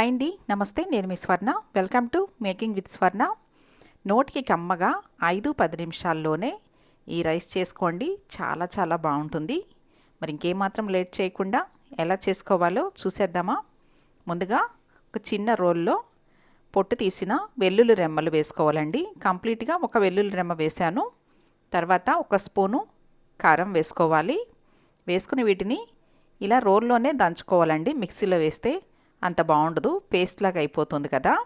Hi అండి నమస్తే నేను మీ Swarna. Welcome to making with Swarna నోటికి కమ్మగా ఐదు పది నిమిషాల్లోనే ఈ రైస్ చేసుకోండి. చాలా చాలా బాగుంటుంది. మరి ఇంకేమాత్రం లేట్ చేయకుండా ఎలా చేసుకోవాలో చూసేద్దామా? ముందుగా ఒక చిన్న రోల్లో పొట్టు తీసిన వెల్లుల్లి రెమ్మలు వేసుకోవాలండి. కంప్లీట్గా ఒక వెల్లుల్లి రెమ్మ వేశాను. తర్వాత ఒక స్పూను కారం వేసుకోవాలి. వేసుకుని వీటిని ఇలా రోల్లోనే దంచుకోవాలండి. మిక్సీలో వేస్తే అంత బాగుండదు పేస్ట్ లాగా అయిపోతుంది కదా.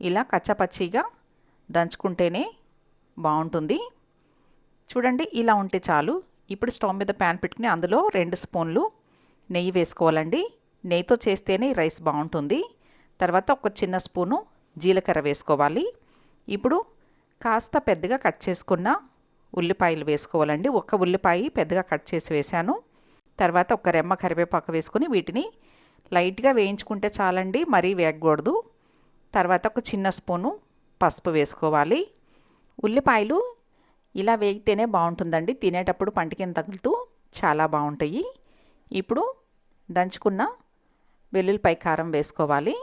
ఇలా కచ్చపచ్చిగా దంచుకుంటేనే బాగుంటుంది. చూడండి ఇలా ఉంటే చాలు. ఇప్పుడు స్టవ్ మీద ప్యాన్ పెట్టుకుని అందులో రెండు స్పూన్లు నెయ్యి వేసుకోవాలండి. నెయ్యితో చేస్తేనే రైస్ బాగుంటుంది. తర్వాత ఒక చిన్న స్పూను జీలకర్ర వేసుకోవాలి. ఇప్పుడు కాస్త పెద్దగా కట్ చేసుకున్న ఉల్లిపాయలు వేసుకోవాలండి. ఒక ఉల్లిపాయ పెద్దగా కట్ చేసి వేశాను. తర్వాత ఒక రెమ్మ కరివేపాకు వేసుకొని వీటిని లైట్గా వేయించుకుంటే చాలండి మరీ వేగకూడదు తర్వాత ఒక చిన్న స్పూను పసుపు వేసుకోవాలి. ఉల్లిపాయలు ఇలా వేగితేనే బాగుంటుందండి. తినేటప్పుడు పంటికిన తగులుతూ చాలా బాగుంటాయి. ఇప్పుడు దంచుకున్న వెల్లుల్లిపాయ కారం వేసుకోవాలి.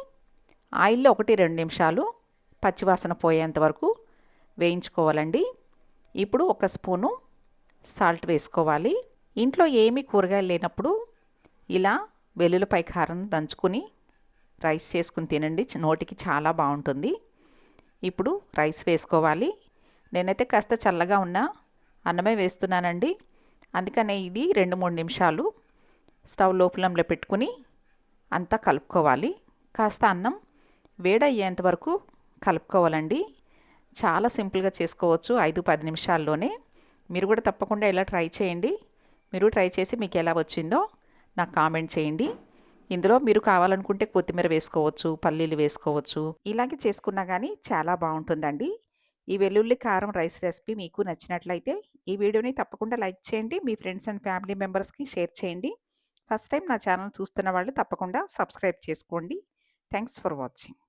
ఆయిల్లో ఒకటి రెండు నిమిషాలు పచ్చివాసన పోయేంత వరకు వేయించుకోవాలండి. ఇప్పుడు ఒక స్పూను సాల్ట్ వేసుకోవాలి. ఇంట్లో ఏమీ కూరగాయలు లేనప్పుడు ఇలా వెల్లుల్లిపై కారం దంచుకుని రైస్ చేసుకుని తినండి. నోటికి చాలా బాగుంటుంది. ఇప్పుడు రైస్ వేసుకోవాలి. నేనైతే కాస్త చల్లగా ఉన్న అన్నమే వేస్తున్నానండి. అందుకనే ఇది రెండు మూడు నిమిషాలు స్టవ్ లోపలంలో పెట్టుకుని అంతా కలుపుకోవాలి. కాస్త అన్నం వేడయ్యేంత వరకు కలుపుకోవాలండి. చాలా సింపుల్గా చేసుకోవచ్చు. ఐదు పది నిమిషాల్లోనే. మీరు కూడా తప్పకుండా ఇలా ట్రై చేయండి. మీరు ట్రై చేసి మీకు ఎలా వచ్చిందో నాకు కామెంట్ చేయండి. ఇందులో మీరు కావాలనుకుంటే కొత్తిమీర వేసుకోవచ్చు పల్లీలు వేసుకోవచ్చు ఇలాగే చేసుకున్నా కానీ చాలా బాగుంటుందండి. ఈ వెల్లుల్లి కారం రైస్ రెసిపీ మీకు నచ్చినట్లయితే ఈ వీడియోని తప్పకుండా లైక్ చేయండి మీ ఫ్రెండ్స్ అండ్ ఫ్యామిలీ మెంబర్స్కి షేర్ చేయండి. ఫస్ట్ టైం నా ఛానల్ చూస్తున్న వాళ్ళు తప్పకుండా సబ్స్క్రైబ్ చేసుకోండి. Thanks for watching.